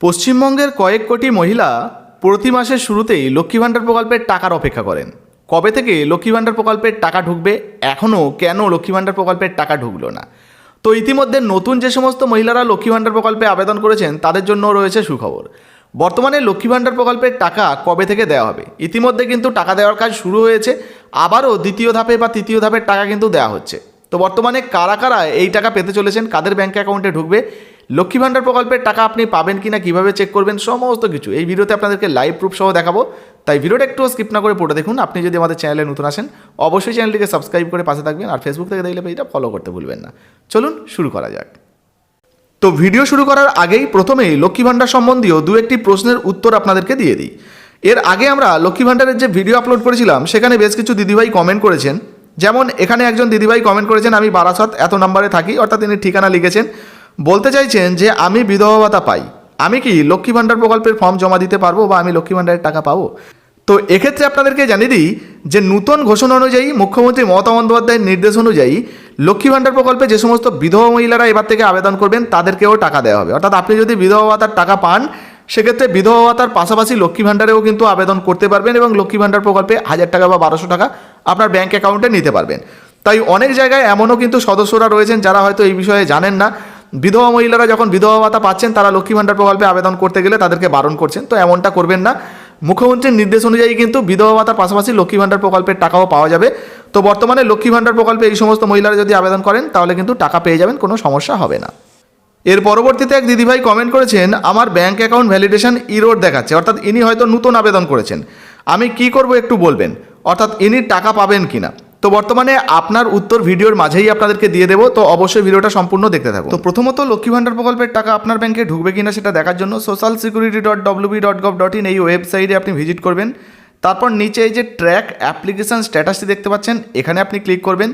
পশ্চিমবঙ্গের কয়েক কোটি মহিলা প্রতি মাসের শুরুতেই লক্ষ্মী ভাণ্ডার প্রকল্পের টাকার অপেক্ষা করেন। কবে থেকে লক্ষ্মী ভাণ্ডার প্রকল্পের টাকা ঢুকবে এখনও কেন লক্ষ্মী ভাণ্ডার প্রকল্পের টাকা ঢুকলো না? তো ইতিমধ্যে নতুন যে সমস্ত মহিলারা লক্ষ্মী ভাণ্ডার প্রকল্পে আবেদন করেছেন, তাদের জন্য রয়েছে সুখবর। বর্তমানে লক্ষ্মী ভাণ্ডার প্রকল্পের টাকা কবে থেকে দেওয়া হবে? ইতিমধ্যে কিন্তু টাকা দেওয়ার কাজ শুরু হয়েছে, আবারও দ্বিতীয় ধাপে বা তৃতীয় ধাপের টাকা কিন্তু দেওয়া হচ্ছে। তো বর্তমানে কারা কারা এই টাকা পেতে চলেছেন, কাদের ব্যাঙ্ক অ্যাকাউন্টে ঢুকবে, লক্ষ্মী ভাণ্ডার প্রকল্পের টাকা আপনি পাবেন কি না কীভাবে চেক করবেন, সমস্ত কিছু। এই ভিডিওতে আপনাদেরকে লাইভ প্রুফ সহ দেখাবো। তাই ভিডিওটা একটু স্কিপ না করে পড়ে দেখুন। আপনি যদি আমাদের চ্যানেলে নতুন আসেন, অবশ্যই চ্যানেলটিকে সাবস্ক্রাইব করে পাশে থাকবেন আর ফেসবুক থেকে দেখলে পেজটা ফলো করতে ভুলবেন না। চলুন শুরু করা যাক। তো ভিডিও শুরু করার আগেই প্রথমেই লক্ষ্মী ভাণ্ডার সম্বন্ধীয় দু একটি প্রশ্নের উত্তর আপনাদেরকে দিয়ে দিই। এর আগে আমরা লক্ষ্মী ভাণ্ডারের যে ভিডিও আপলোড করেছিলাম, সেখানে বেশ কিছু দিদিভাই কমেন্ট করেছেন। যেমন এখানে একজন দিদিভাই কমেন্ট করেছেন, আমি বারাসাত এত নম্বরে থাকি। অর্থাৎ তিনি ঠিকানা লিখেছেন। বলতে চাইছেন যে, আমি বিধবা ভাতা পাই। আমি কি লক্ষ্মী ভাণ্ডার প্রকল্পের ফর্ম জমা দিতে পারব বা আমি লক্ষ্মী ভাণ্ডারের টাকা পাবো? তো এক্ষেত্রে আপনাদেরকে জানিয়ে দিই যে, নূতন ঘোষণা অনুযায়ী মুখ্যমন্ত্রী মমতা বন্দ্যোপাধ্যায়ের নির্দেশ অনুযায়ী লক্ষ্মী ভাণ্ডার প্রকল্পে যে সমস্ত বিধবা মহিলারা এবার থেকে আবেদন করবেন, তাদেরকেও টাকা দেওয়া হবে। অর্থাৎ আপনি যদি বিধবা ভাতার টাকা পান সেক্ষেত্রে বিধবা ভাতার পাশাপাশি লক্ষ্মী ভাণ্ডারেও কিন্তু আবেদন করতে পারবেন এবং লক্ষ্মী ভাণ্ডার প্রকল্পে হাজার টাকা বা বারোশো টাকা আপনার ব্যাঙ্ক অ্যাকাউন্টে নিতে পারবেন। তাই অনেক জায়গায় এমনও কিন্তু সদস্যরা রয়েছেন যারা হয়তো এই বিষয়ে জানেন না। বিধবা মহিলারা যখন বিধবা ভাতা পাচ্ছেন, তারা লক্ষ্মী ভাণ্ডার প্রকল্পে আবেদন করতে গেলে তাদেরকে বারণ করছেন। তো এমনটা করবেন না। মুখ্যমন্ত্রীর নির্দেশ অনুযায়ী কিন্তু বিধবা ভাতার পাশাপাশি লক্ষ্মী ভাণ্ডার প্রকল্পের টাকাও পাওয়া যাবে। তো বর্তমানে লক্ষ্মী ভাণ্ডার প্রকল্পে এই সমস্ত মহিলারা যদি আবেদন করেন, তাহলে কিন্তু টাকা পেয়ে যাবেন, কোনো সমস্যা হবে না। এর পরবর্তীতে এক দিদিভাই কমেন্ট করেছেন, আমার ব্যাঙ্ক অ্যাকাউন্ট ভ্যালিডেশন ইরোড দেখাচ্ছে। অর্থাৎ ইনি হয়তো নতুন আবেদন করেছেন। আমি কি করব একটু বলবেন? অর্থাৎ ইনি টাকা পাবেন কিনা? তো বর্তমানে আপনার উত্তর ভিডিওর মাঝেই আপনাদেরকে দিয়ে দেবো, তো অবশ্যই ভিডিওটা সম্পূর্ণ দেখতে থাকুন। তো প্রথমত লক্ষ্মী ভাণ্ডার প্রকল্পের টাকা আপনার ব্যাংকে ঢুকবে কিনা সেটা দেখার জন্য social security dot WB dot gov dot in এই ওয়েবসাইটে আপনি ভিজিট করবেন। তারপর নিচে এই যে ট্র্যাক অ্যাপ্লিকেশন স্ট্যাটাসটি দেখতে পাচ্ছেন, এখানে আপনি ক্লিক করবেন।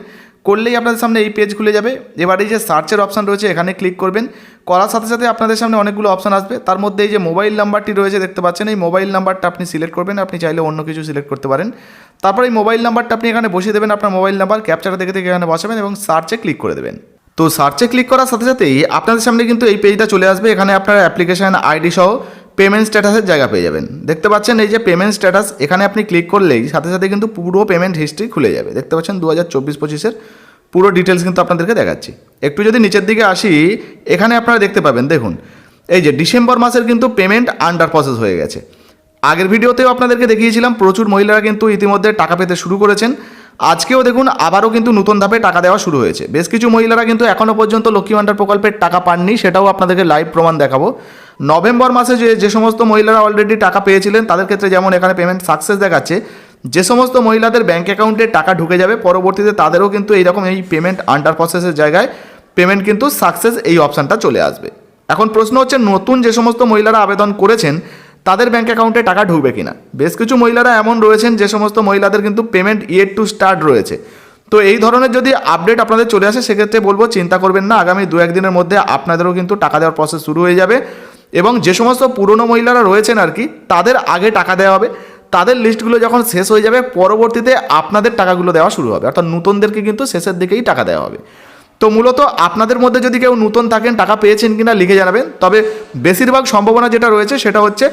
করলেই আপনাদের সামনে এই পেজ খুলে যাবে। এবার যে সার্চের অপশান রয়েছে, এখানে ক্লিক করবেন। করার সাথে সাথে আপনাদের সামনে অনেকগুলো অপশান আসবে। তার মধ্যে এই যে মোবাইল নাম্বারটি রয়েছে, দেখতে পাচ্ছেন, এই মোবাইল নাম্বারটা আপনি সিলেক্ট করবেন। আপনি চাইলে অন্য কিছু সিলেক্ট করতে পারেন। তারপর এই মোবাইল নাম্বারটা আপনি এখানে বসিয়ে দেবেন আপনার মোবাইল নাম্বার ক্যাপচারটা দেখে দেখে এখানে বসাবেন এবং সার্চে ক্লিক করে দেবেন। তো সার্চে ক্লিক করার সাথে সাথেই আপনাদের সামনে কিন্তু এই পেজটা চলে আসবে। এখানে আপনার অ্যাপ্লিকেশন আইডি সহ পেমেন্ট স্ট্যাটাসের জায়গা পেয়ে যাবেন। দেখতে পাচ্ছেন এই যে পেমেন্ট স্ট্যাটাস এখানে আপনি ক্লিক করলেই সাথে সাথে কিন্তু পুরো পেমেন্ট হিস্ট্রি খুলে যাবে। দেখতে পাচ্ছেন দু হাজার চব্বিশ পঁচিশের পুরো ডিটেলস কিন্তু আপনাদেরকে দেখাচ্ছি। একটু যদি নিচের দিকে আসি, এখানে আপনারা দেখতে পাবেন, দেখুন, এই যে ডিসেম্বর মাসের কিন্তু পেমেন্ট আন্ডার প্রসেস হয়ে গেছে। আগের ভিডিওতেও আপনাদেরকে দেখিয়েছিলাম, প্রচুর মহিলারা কিন্তু ইতিমধ্যে টাকা পেতে শুরু করেছেন। আজকেও দেখুন, আবারও কিন্তু নতুন ধাপে টাকা দেওয়া শুরু হয়েছে। বেশ কিছু মহিলারা কিন্তু এখনও পর্যন্ত লক্ষ্মী ভাণ্ডার প্রকল্পের টাকা পাননি, সেটাও আপনাদেরকে লাইভ প্রমাণ দেখাবো। নভেম্বর মাসে যে যে সমস্ত মহিলারা অলরেডি টাকা পেয়েছিলেন, তাদের ক্ষেত্রে যেমন এখানে পেমেন্ট সাকসেস দেখাচ্ছে, যে সমস্ত মহিলাদের ব্যাঙ্ক অ্যাকাউন্টে টাকা ঢুকে যাবে, পরবর্তীতে তাদেরও কিন্তু এইরকম এই পেমেন্ট আন্ডার প্রসেসের জায়গায় পেমেন্ট কিন্তু সাকসেস এই অপশানটা চলে আসবে। এখন প্রশ্ন হচ্ছে, নতুন যে সমস্ত মহিলারা আবেদন করেছেন, তাদের ব্যাঙ্ক অ্যাকাউন্টে টাকা ঢুকবে কিনা? বেশ কিছু মহিলারা এমন রয়েছেন, যে সমস্ত মহিলাদের কিন্তু পেমেন্ট ইয়ের টু স্টার্ট রয়েছে। তো এই ধরনের যদি আপডেট আপনাদের চলে আসে, সেক্ষেত্রে বলব, চিন্তা করবেন না, আগামী দু একদিনের মধ্যে আপনাদেরও কিন্তু টাকা দেওয়ার প্রসেস শুরু হয়ে যাবে। এবং যে সমস্ত পুরনো মহিলারা রয়েছেন আর কি, তাদের আগে টাকা দেওয়া হবে। তাদের লিস্টগুলো যখন শেষ হয়ে যাবে, পরবর্তীতে আপনাদের টাকাগুলো দেওয়া শুরু হবে। অর্থাৎ নতুনদেরকে কিন্তু শেষের দিকেই টাকা দেওয়া হবে। তো মূলত আপনাদের মধ্যে যদি কেউ নতুন থাকেন, টাকা পেয়েছেন কিনা লিখে জানাবেন। তবে বেশিরভাগ সম্ভাবনা যেটা রয়েছে, সেটা হচ্ছে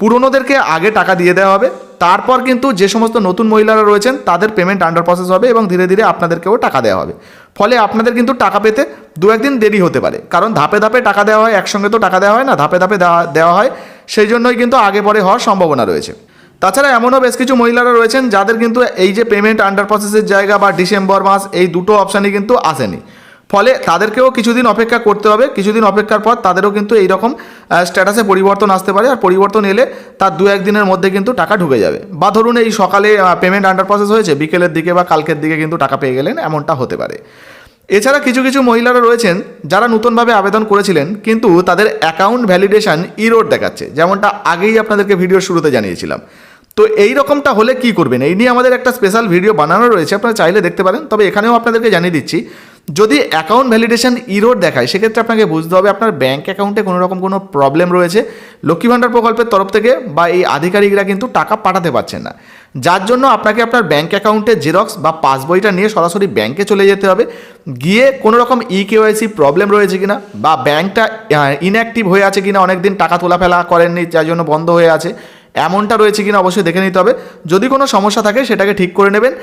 পুরনোদেরকে আগে টাকা দিয়ে দেওয়া হবে। তারপর কিন্তু যে সমস্ত নতুন মহিলারা রয়েছেন, তাদের পেমেন্ট আন্ডার প্রসেস হবে এবং ধীরে ধীরে আপনাদেরকেও টাকা দেওয়া হবে। ফলে আপনাদের কিন্তু টাকা পেতে দু একদিন দেরি হতে পারে। কারণ ধাপে ধাপে টাকা দেওয়া হয়, একসঙ্গে তো টাকা দেওয়া হয় না, ধাপে ধাপে দেওয়া দেওয়া হয়। সেই জন্যই কিন্তু আগে পরে হওয়ার সম্ভাবনা রয়েছে। তাছাড়া এমনও বেশ কিছু মহিলারা রয়েছেন যাদের কিন্তু এই যে পেমেন্ট আন্ডার প্রসেসের জায়গা বা ডিসেম্বর মাস, এই দুটো অপশানই কিন্তু আসেনি। ফলে তাদেরকেও কিছুদিন অপেক্ষা করতে হবে, কিছুদিন অপেক্ষার পর তাদেরও কিন্তু এইরকম স্ট্যাটাসে পরিবর্তন আসতে পারে আর পরিবর্তন এলে তার দু একদিনের মধ্যে কিন্তু টাকা ঢুকে যাবে। বা ধরুন এই সকালে পেমেন্ট আন্ডার প্রসেস হয়েছে, বিকেলের দিকে বা কালকের দিকে কিন্তু টাকা পেয়ে গেলেন, এমনটা হতে পারে। এছাড়া কিছু কিছু মহিলারা রয়েছেন যারা নতুনভাবে আবেদন করেছিলেন, কিন্তু তাদের অ্যাকাউন্ট ভ্যালিডেশন ইরোড দেখাচ্ছে, যেমনটা আগেই আপনাদেরকে ভিডিওর শুরুতে জানিয়েছিলাম। তো এই রকমটা হলে কি করবেন? এই নিয়ে আমাদের একটা স্পেশাল ভিডিও বানানো রয়েছে, আপনারা চাইলে দেখতে পারেন। তবে এখানেও আপনাদেরকে জানিয়ে দিচ্ছি যদি অ্যাকাউন্ট ভ্যালিডেশন ইরোড দেখায়, সেক্ষেত্রে আপনাকে বুঝতে হবে আপনার ব্যাঙ্ক অ্যাকাউন্টে কোনো রকম কোনো প্রবলেম রয়েছে। লক্ষ্মী ভাণ্ডার প্রকল্পের তরফ থেকে বা এই আধিকারিকরা কিন্তু টাকা পাঠাতে পারছেন না। যার জন্য আপনাকে আপনার ব্যাঙ্ক অ্যাকাউন্টে জেরক্স বা পাসবইটা নিয়ে সরাসরি ব্যাংকে চলে যেতে হবে। গিয়ে কোনো রকম ই কেওয়াইসি প্রবলেম রয়েছে কিনা বা ব্যাংকটা ইনঅ্যাক্টিভ হয়ে আছে কিনা, অনেকদিন টাকা তোলা ফেলা করেননি, যার জন্য বন্ধ হয়ে আছে, এমনটা রয়েছে কিনা অবশ্যই দেখে নিতে হবে। যদি কোনো সমস্যা থাকে, সেটাকে ঠিক করে নেবেন।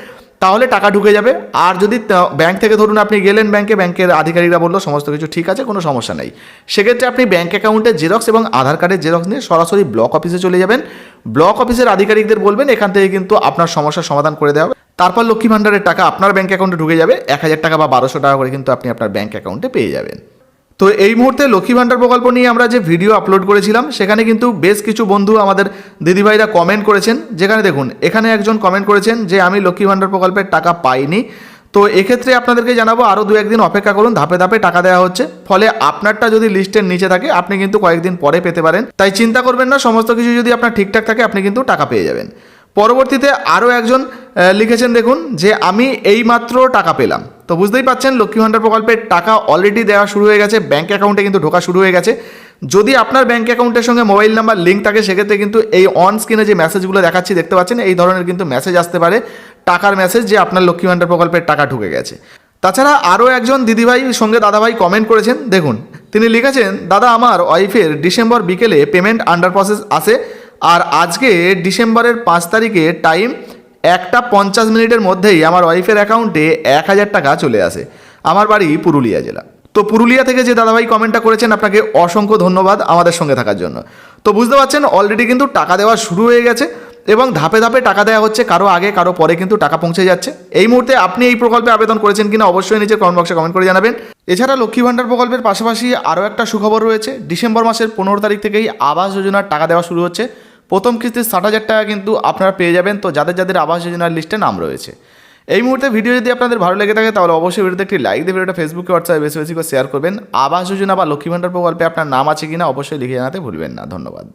তাহলে টাকা ঢুকে যাবে। আর যদি ব্যাংক থেকে ধরুন আপনি গেলেন ব্যাংকে ব্যাংকের আধিকারিকরা বলল, সমস্ত কিছু ঠিক আছে, কোনো সমস্যা নেই। সেক্ষেত্রে আপনি ব্যাংক অ্যাকাউন্টের জেরক্স এবং আধার কার্ডের জেরক্স নিয়ে সরাসরি ব্লক অফিসে চলে যাবেন। ব্লক অফিসের আধিকারিকদের বলবেন, এখান থেকে কিন্তু আপনার সমস্যার সমাধান করে দেওয়া হবে। তারপর লক্ষ্মী ভাণ্ডারের টাকা আপনার ব্যাংক অ্যাকাউন্টে ঢুকে যাবে। এক হাজার টাকা বা বারোশো টাকা করে কিন্তু আপনি আপনার ব্যাংক অ্যাকাউন্টে পেয়ে যাবেন। তো এই মুহূর্তে লক্ষ্মী ভাণ্ডার প্রকল্প নিয়ে আমরা যে ভিডিও আপলোড করেছিলাম, সেখানে কিন্তু বেশ কিছু বন্ধু আমাদের দিদিভাইরা কমেন্ট করেছেন। যেখানে দেখুন, এখানে একজন কমেন্ট করেছেন যে, আমি লক্ষ্মী ভাণ্ডার প্রকল্পের টাকা পাইনি। তো এক্ষেত্রে আপনাদেরকে জানাব আরও দু একদিন অপেক্ষা করুন, ধাপে ধাপে টাকা দেওয়া হচ্ছে। ফলে আপনারটা যদি লিস্টের নিচে থাকে, আপনি কিন্তু কয়েকদিন পরে পেতে পারেন। তাই চিন্তা করবেন না, সমস্ত কিছু যদি আপনার ঠিকঠাক থাকে, আপনি কিন্তু টাকা পেয়ে যাবেন। পরবর্তীতে আরও একজন লিখেছেন, দেখুন, যে আমি এইমাত্র টাকা পেলাম। তো বুঝতেই পাচ্ছেন, লক্ষ্মী ভাণ্ডার প্রকল্পের টাকা অলরেডি দেওয়া শুরু হয়ে গেছে ব্যাঙ্ক অ্যাকাউন্টে কিন্তু ঢোকা শুরু হয়ে গেছে। যদি আপনার ব্যাঙ্ক অ্যাকাউন্টের সঙ্গে মোবাইল নাম্বার লিঙ্ক থাকে, সেক্ষেত্রে কিন্তু এই অন স্ক্রিনে যে মেসেজগুলো দেখাচ্ছি, দেখতে পাচ্ছেন, এই ধরনের কিন্তু মেসেজ আসতে পারে, টাকার মেসেজ যে আপনার লক্ষ্মী ভাণ্ডার প্রকল্পের টাকা ঢুকে গেছে। তাছাড়া আরও একজন দিদিভাই সঙ্গে দাদাভাই কমেন্ট করেছেন, দেখুন, তিনি লিখেছেন, দাদা, আমার ওয়াইফের ডিসেম্বর বিকেলে পেমেন্ট আন্ডার প্রসেস আসে আর আজকে ডিসেম্বরের পাঁচ তারিখে টাইম একটা পঞ্চাশ মিনিটের মধ্যেই আমার ওয়াইফের অ্যাকাউন্টে এক হাজার টাকা চলে আসে। আমার বাড়ি পুরুলিয়া জেলা। তো পুরুলিয়া থেকে যে দাদাভাই কমেন্টটা করেছেন, আপনাকে অসংখ্য ধন্যবাদ আমাদের সঙ্গে থাকার জন্য। তো বুঝতে পারছেন অলরেডি কিন্তু টাকা দেওয়া শুরু হয়ে গেছে এবং ধাপে ধাপে টাকা দেওয়া হচ্ছে, কারও আগে, কারও পরে কিন্তু টাকা পৌঁছে যাচ্ছে। এই মুহূর্তে আপনি এই প্রকল্পে আবেদন করেছেন কিনা অবশ্যই নিচে কমেন্ট বক্সে কমেন্ট করে জানাবেন। এছাড়া লক্ষ্মী ভাণ্ডার প্রকল্পের পাশাপাশি আরও একটা সুখবর রয়েছে। ডিসেম্বর মাসের পনেরো তারিখ থেকেই আবাস যোজনার টাকা দেওয়া শুরু হচ্ছে। প্রথম কিস্তির ষাট হাজার টাকা কিন্তু আপনারা পেয়ে যাবেন। তো যাদের যাদের আবাস যোজনার লিস্টে নাম রয়েছে। এই মুহূর্তে ভিডিও যদি আপনাদের ভালো লেগে থাকে, তাহলে অবশ্যই ভিডিওতে একটি লাইক দিয়ে ভিডিওটা ফেসবুকে হোয়াটসঅ্যাপে বেশি বেশি করে শেয়ার করবেন। আবাস যোজনা বা লক্ষ্মী ভাণ্ডার প্রকল্পে আপনার নাম আছে কিনা অবশ্যই লিখে জানাতে ভুলবেন না। ধন্যবাদ।